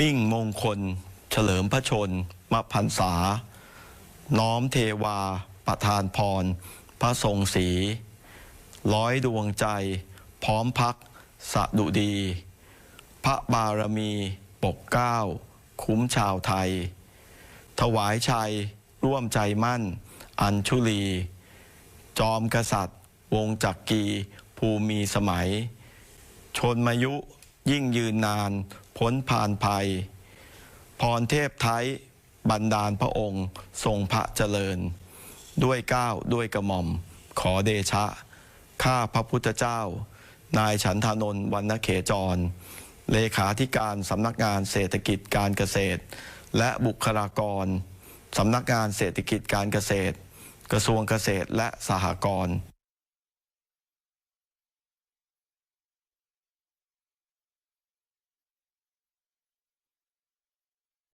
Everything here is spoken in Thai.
มิ่งมงคล เฉลิมพระชนมพรรษา น้อมเทวา ประทานพร พระทรงศรีร้อยดวงใจ พร้อมพัก สะดุดี พระบารมี ปกเก้า คุ้มชาวไทย ถวายชัย ร่วมใจมั่น อัญชุลี จอมกษัตริย์ วงจักรีภูมีสมัย ชนมายุยิ่งยืนนาน พ้นผ่านภัย พรเทพไทยบันดาลพระองค์ทรงพระเจริญ ด้วยก้าวด้วยกระหม่อม ขอเดชะ ข้าพระพุทธเจ้า นายฉันทานนท์วรรณเขจร เลขาธิการสำนักงานเศรษฐกิจการเกษตร และบุคลากรสำนักงานเศรษฐกิจการเกษตร กระทรวงเกษตรและสหกรณ์